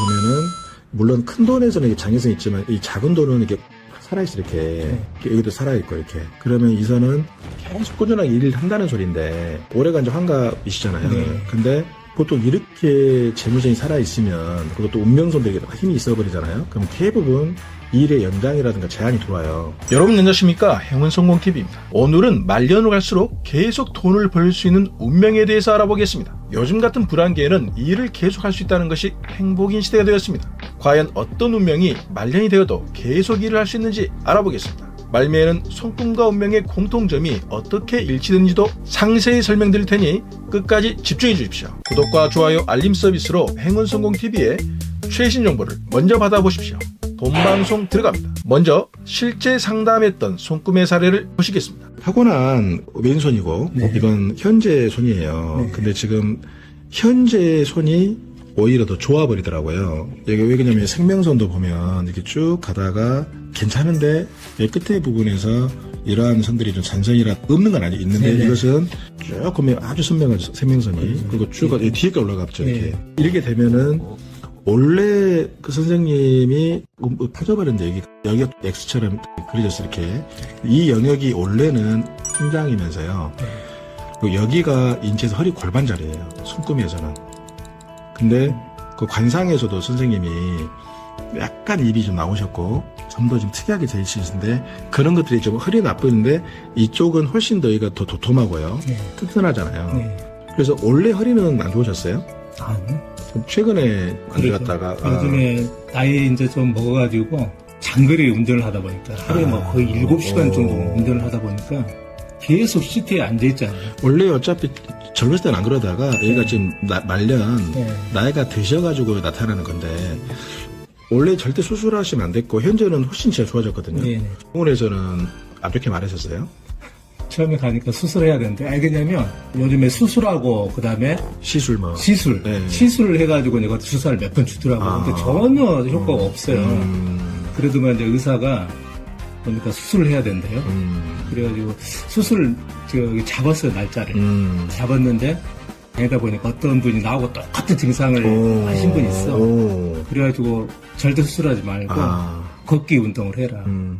보면은 물론 큰 돈에서는 이게 장애성이 있지만 이 작은 돈은 이게 살아있어 이렇게. 여기도 살아있고 이렇게. 그러면 이 선은 계속 꾸준하게 일을 한다는 소리인데 올해가 이제 환갑이시잖아요. 네. 근데 보통 이렇게 재무전이 살아있으면 그것도 운명선들에게 힘이 있어버리잖아요. 그럼 대부분 일의 연장이라든가 제한이 들어와요. 여러분 안녕하십니까? 행운 성공TV입니다. 오늘은 말년으로 갈수록 계속 돈을 벌 수 있는 운명에 대해서 알아보겠습니다. 요즘 같은 불안기에는 일을 계속할 수 있다는 것이 행복인 시대가 되었습니다. 과연 어떤 운명이 말년이 되어도 계속 일을 할 수 있는지 알아보겠습니다. 말미에는 손금과 운명의 공통점이 어떻게 일치되는지도 상세히 설명드릴 테니 끝까지 집중해 주십시오. 구독과 좋아요, 알림 서비스로 행운성공TV의 최신 정보를 먼저 받아보십시오. 돈방송 들어갑니다. 먼저 실제 상담했던 손금의 사례를 보시겠습니다. 타고난 왼손이고 네. 이건 현재 손이에요. 네. 근데 지금 현재 손이 오히려 더 좋아 버리더라고요. 이게 왜 그러냐면 생명선도 보면 이렇게 쭉 가다가 괜찮은데 이 끝에 부분에서 이러한 선들이 좀 잔선이라 없는 건 아니고 있는데 네네. 이것은 쭉 보면 아주 선명한 생명선이 그리고 쭉이 뒤에까지 올라가죠 이렇게 네. 이렇게 되면은 원래 그 선생님이 음, 파져버렸는데 여기 여기가 X처럼 그려졌어 이렇게 이 영역이 원래는 풍장이면서요. 그 여기가 인체에서 허리 골반 자리예요. 손금에서는. 근데 그 관상에서도 선생님이 약간 입이 좀 나오셨고 점도 좀 특이하게 돼 있으신데 그런 것들이 좀 허리 나쁘는데 이쪽은 훨씬 더 여기가 더 도톰하고요. 네. 튼튼하잖아요. 네. 그래서 원래 허리는 안 좋으셨어요? 아니. 그럼 최근에 안 그래서 갔다가 아, 요즘에 나이 이제 좀 먹어가지고 장거리 운전을 하다 보니까 하루에 뭐 거의 아, 7시간 정도 어. 운전을 하다 보니까 계속 시트에 앉아 있잖아요. 원래 어차피 젊었을 때는 안 그러다가 얘가 지금 나- 말년 네. 나이가 드셔가지고 나타나는 건데 원래 절대 수술하시면 안 됐고 현재는 훨씬 진짜 좋아졌거든요. 네네. 병원에서는 안 좋게 말하셨어요? 처음에 가니까 수술해야 되는데, 알겠냐면 요즘에 수술하고 그 다음에 시술 뭐. 시술, 네. 시술을 해가지고 내가 주사를 몇 번 주더라고요. 아. 근데 전혀 효과가 없어요. 음, 그래도 이제 의사가 보니까 수술을 해야 된대요. 음, 그래가지고 수술 저기 잡았어요 날짜를. 음. 잡았는데 다니다 보니까 어떤 분이 나하고 똑같은 증상을 오, 하신 분이 있어. 오. 그래가지고 절대 수술하지 말고 아, 걷기 운동을 해라. 음.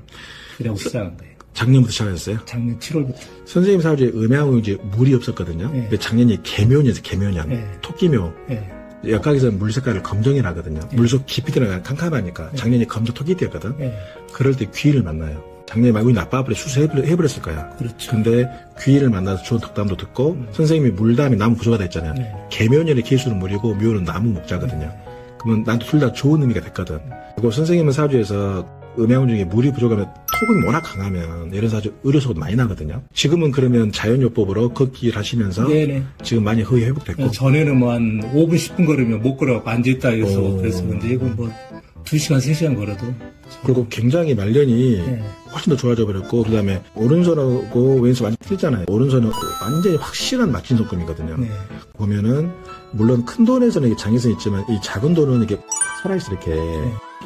그래고 시작한 거예요. 작년부터 시작하셨어요? 작년 7월부터. 선생님 사주에 음양은 이제 물이 없었거든요. 네. 근데 작년이 개묘년에서 개묘년. 네. 토끼묘. 예. 역학에서는 물 색깔을 검정이 나거든요. 물속 깊이 들어가면 캄캄하니까. 작년이 검정 토끼띠였거든. 예. 그럴 때 귀를 만나요. 작년에 말고 나빠버려 수술해버렸을 거야. 그렇죠. 근데 귀를 만나서 좋은 덕담도 듣고 선생님이 물담이 나무 구조가 다 있잖아요. 네. 개묘년의 개수는 물이고 묘는 나무 목자거든요. 그러면 나도 둘다 좋은 의미가 됐거든. 그리고 선생님은 사주에서 음양운 중에 물이 부족하면 톡은 워낙 강하면 이런 사주 의료소도 많이 나거든요. 지금은 그러면 자연요법으로 걷기를 하시면서 네네. 지금 많이 허위 회복됐고 전에는 뭐 한 5분, 10분 걸으면 못 걸어갖고 앉아있다 해서 오. 그랬었는데 이건 뭐 2시간, 3시간 걸어도. 그리고 굉장히 말년이 네. 훨씬 더 좋아져 버렸고 그다음에 오른손하고 왼손 완전 틀리잖아요. 오른손은 완전히 확실한 맞진 손금이거든요. 네. 보면은 물론 큰 돈에서는 이게 장애성이 있지만 이 작은 돈은 이게 살아있어 이렇게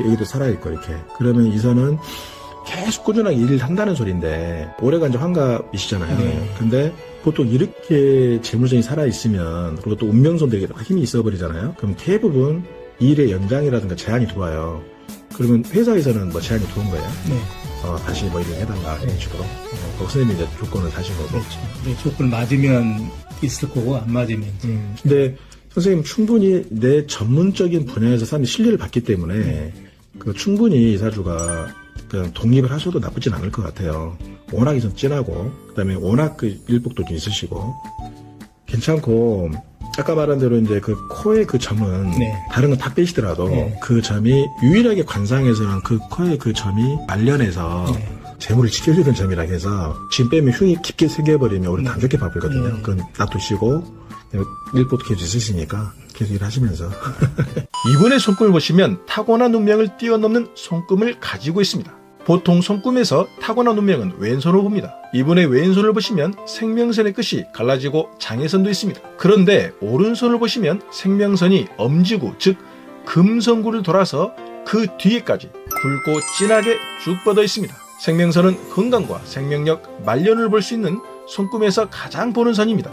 여기도 살아있고 이렇게 그러면 이 선은 계속 꾸준하게 일을 한다는 소리인데 올해가 이제 환갑이시잖아요. 네. 근데 보통 이렇게 재물전이 살아있으면 그리고 또 운명선들에게 힘이 있어버리잖아요. 그럼 대부분 일의 연장이라든가 제한이 들어와요. 그러면 회사에서는 뭐 제한이 들어온 거예요. 네. 어, 다시 뭐 일을 해달라 이런 식으로. 어, 그 선생님이 이제 조건을 다신 거고. 그렇죠. 네, 조건 맞으면 있을 거고 안 맞으면 이제. 음, 근데 선생님 충분히 내 전문적인 분야에서 사람이 신뢰를 받기 때문에 그 충분히 이 사주가 그냥 독립을 하셔도 나쁘진 않을 것 같아요. 워낙 좀 진하고 그다음에 워낙 그 일복도 좀 있으시고 괜찮고 아까 말한 대로 이제 그 코의 그 점은 네. 다른 건 다 빼시더라도 네. 그 점이 유일하게 관상에서는 그 코의 그 점이 말년에서 네. 재물을 지켜주는 점이라 해서 지금 빼면 흉이 깊게 새겨버리면 우리 안 좋게 바쁘거든요. 네. 그건 놔두시고 일복도 계속 있으시니까 계속 일하시면서 이분의 손금을 보시면 타고난 운명을 뛰어넘는 손금을 가지고 있습니다. 보통 손금에서 타고난 운명은 왼손으로 봅니다. 이분의 왼손을 보시면 생명선의 끝이 갈라지고 장애선도 있습니다. 그런데 오른손을 보시면 생명선이 엄지구, 즉 금성구를 돌아서 그 뒤에까지 굵고 진하게 쭉 뻗어 있습니다. 생명선은 건강과 생명력, 말년을 볼 수 있는 손금에서 가장 보는 선입니다.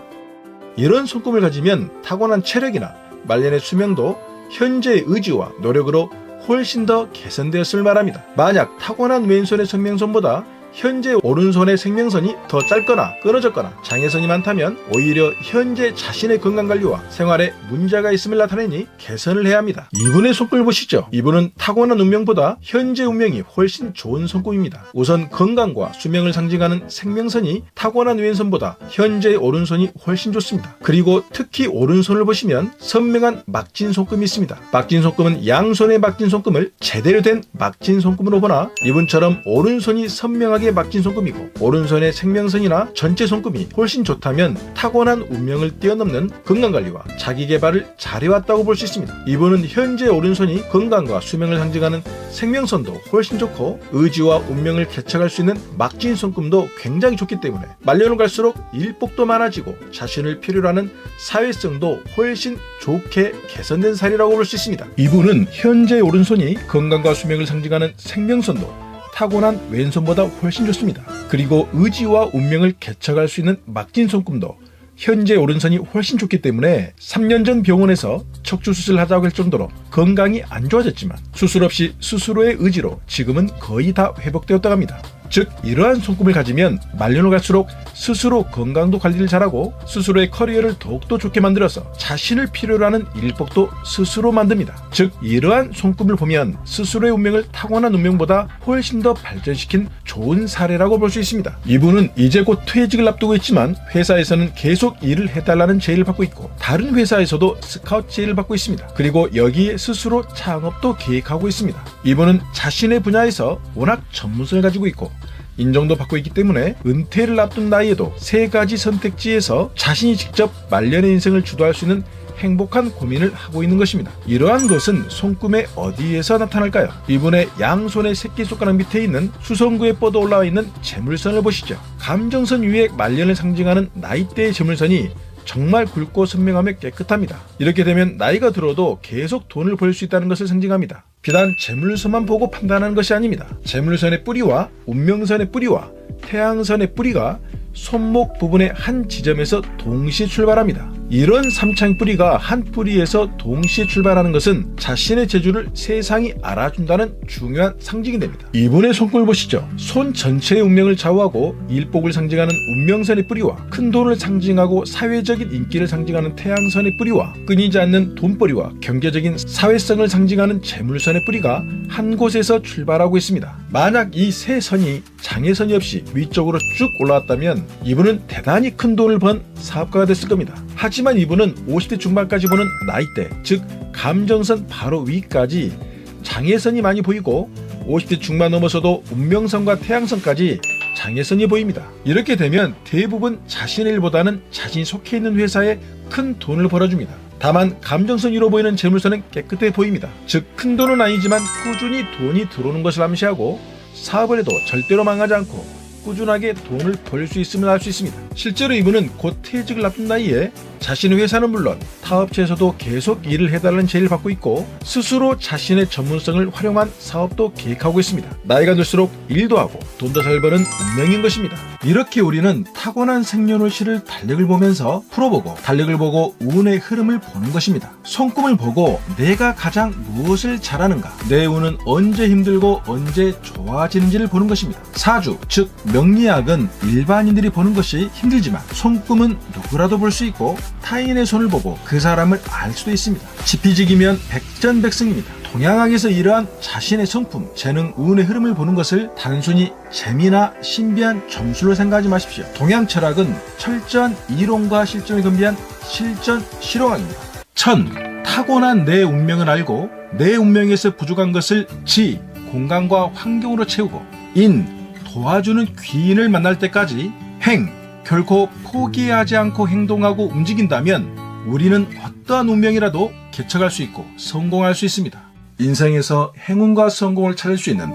이런 손금을 가지면 타고난 체력이나 말년의 수명도 현재의 의지와 노력으로 훨씬 더 개선되었을 말합니다. 만약 타고난 왼손의 생명선보다 현재 오른손의 생명선이 더 짧거나 끊어졌거나 장애선이 많다면 오히려 현재 자신의 건강관리와 생활에 문제가 있음을 나타내니 개선을 해야 합니다. 이분의 손금을 보시죠. 이분은 타고난 운명보다 현재 운명이 훨씬 좋은 손금입니다. 우선 건강과 수명을 상징하는 생명선이 타고난 왼손보다 현재의 오른손이 훨씬 좋습니다. 그리고 특히 오른손을 보시면 선명한 막진 손금이 있습니다. 막진 손금은 양손의 막진 손금을 제대로 된 막진 손금으로 보나 이분처럼 오른손이 선명하게 막진 손금이고 오른손의 생명선이나 전체 손금이 훨씬 좋다면 타고난 운명을 뛰어넘는 건강관리와 자기개발을 잘해왔다고 볼 수 있습니다. 이분은 현재 오른손이 건강과 수명을 상징하는 생명선도 훨씬 좋고 의지와 운명을 개척할 수 있는 막진 손금도 굉장히 좋기 때문에 말년을 갈수록 일복도 많아지고 자신을 필요로 하는 사회성도 훨씬 좋게 개선된 사례라고 볼 수 있습니다. 이분은 현재 오른손이 건강과 수명을 상징하는 생명선도 타고난 왼손보다 훨씬 좋습니다. 그리고 의지와 운명을 개척할 수 있는 막진 손금도 현재 오른손이 훨씬 좋기 때문에 3년 전 병원에서 척추 수술하자고 할 정도로 건강이 안 좋아졌지만 수술 없이 스스로의 의지로 지금은 거의 다 회복되었다고 합니다. 즉 이러한 손금을 가지면 말년을 갈수록 스스로 건강도 관리를 잘하고 스스로의 커리어를 더욱더 좋게 만들어서 자신을 필요로 하는 일복도 스스로 만듭니다. 즉 이러한 손금을 보면 스스로의 운명을 타고난 운명보다 훨씬 더 발전시킨 좋은 사례라고 볼 수 있습니다. 이분은 이제 곧 퇴직을 앞두고 있지만 회사에서는 계속 일을 해달라는 제의를 받고 있고 다른 회사에서도 스카우트 제의를 받고 있습니다. 그리고 여기에 스스로 창업도 계획하고 있습니다. 이분은 자신의 분야에서 워낙 전문성을 가지고 있고 인정도 받고 있기 때문에 은퇴를 앞둔 나이에도 세 가지 선택지에서 자신이 직접 말년의 인생을 주도할 수 있는 행복한 고민을 하고 있는 것입니다. 이러한 것은 손금의 어디에서 나타날까요? 이분의 양손의 새끼손가락 밑에 있는 수성구에 뻗어 올라와 있는 재물선을 보시죠. 감정선 위에 말년을 상징하는 나이대의 재물선이 정말 굵고 선명하며 깨끗합니다. 이렇게 되면 나이가 들어도 계속 돈을 벌 수 있다는 것을 상징합니다. 비단 재물선만 보고 판단하는 것이 아닙니다. 재물선의 뿌리와 운명선의 뿌리와 태양선의 뿌리가 손목 부분의 한 지점에서 동시에 출발합니다. 이런 삼창 뿌리가 한 뿌리에서 동시에 출발하는 것은 자신의 재주를 세상이 알아준다는 중요한 상징이 됩니다. 이분의 손금을 보시죠. 손 전체의 운명을 좌우하고 일복을 상징하는 운명선의 뿌리와 큰 돈을 상징하고 사회적인 인기를 상징하는 태양선의 뿌리와 끊이지 않는 돈벌이와 경제적인 사회성을 상징하는 재물선의 뿌리가 한 곳에서 출발하고 있습니다. 만약 이 세 선이 장애선이 없이 위쪽으로 쭉 올라왔다면 이분은 대단히 큰 돈을 번 사업가가 됐을 겁니다. 하지만 이분은 50대 중반까지 보는 나이대, 즉 감정선 바로 위까지 장애선이 많이 보이고 50대 중반 넘어서도 운명선과 태양선까지 장애선이 보입니다. 이렇게 되면 대부분 자신의 일보다는 자신이 속해 있는 회사에 큰 돈을 벌어줍니다. 다만 감정선 위로 보이는 재물선은 깨끗해 보입니다. 즉 큰 돈은 아니지만 꾸준히 돈이 들어오는 것을 암시하고 사업을 해도 절대로 망하지 않고 꾸준하게 돈을 벌 수 있음을 알 수 있습니다. 실제로 이분은 곧 퇴직을 앞둔 나이에 자신의 회사는 물론 타 업체에서도 계속 일을 해달라는 제의를 받고 있고 스스로 자신의 전문성을 활용한 사업도 계획하고 있습니다. 나이가 들수록 일도 하고 돈도 잘 버는 운명인 것입니다. 이렇게 우리는 타고난 생년월시를 달력을 보면서 풀어보고 달력을 보고 운의 흐름을 보는 것입니다. 손금을 보고 내가 가장 무엇을 잘하는가 내 운은 언제 힘들고 언제 좋아지는지를 보는 것입니다. 사주 즉 명리학은 일반인들이 보는 것이 힘들지만 손금은 누구라도 볼 수 있고 타인의 손을 보고 그 사람을 알 수도 있습니다. 지피지기면 백전백승입니다. 동양학에서 이러한 자신의 성품, 재능, 운의 흐름을 보는 것을 단순히 재미나 신비한 점수로 생각하지 마십시오. 동양 철학은 철저한 이론과 실전을 겸비한 실전 실용학입니다. 천, 타고난 내 운명을 알고 내 운명에서 부족한 것을 지, 공간과 환경으로 채우고 인, 도와주는 귀인을 만날 때까지 행, 결코 포기하지 않고 행동하고 움직인다면 우리는 어떠한 운명이라도 개척할 수 있고 성공할 수 있습니다. 인생에서 행운과 성공을 찾을 수 있는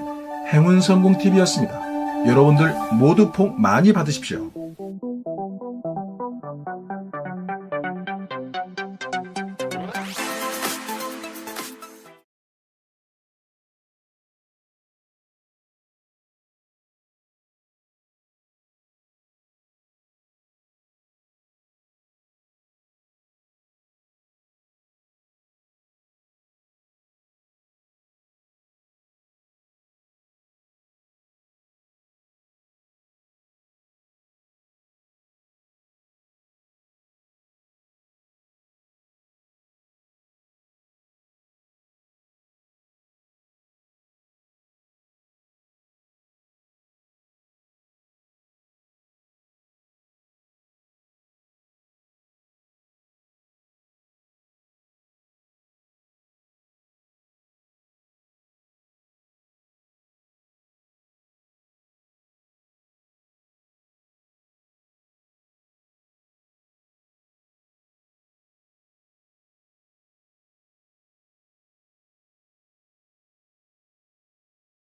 행운 성공 TV였습니다. 여러분들 모두 복 많이 받으십시오.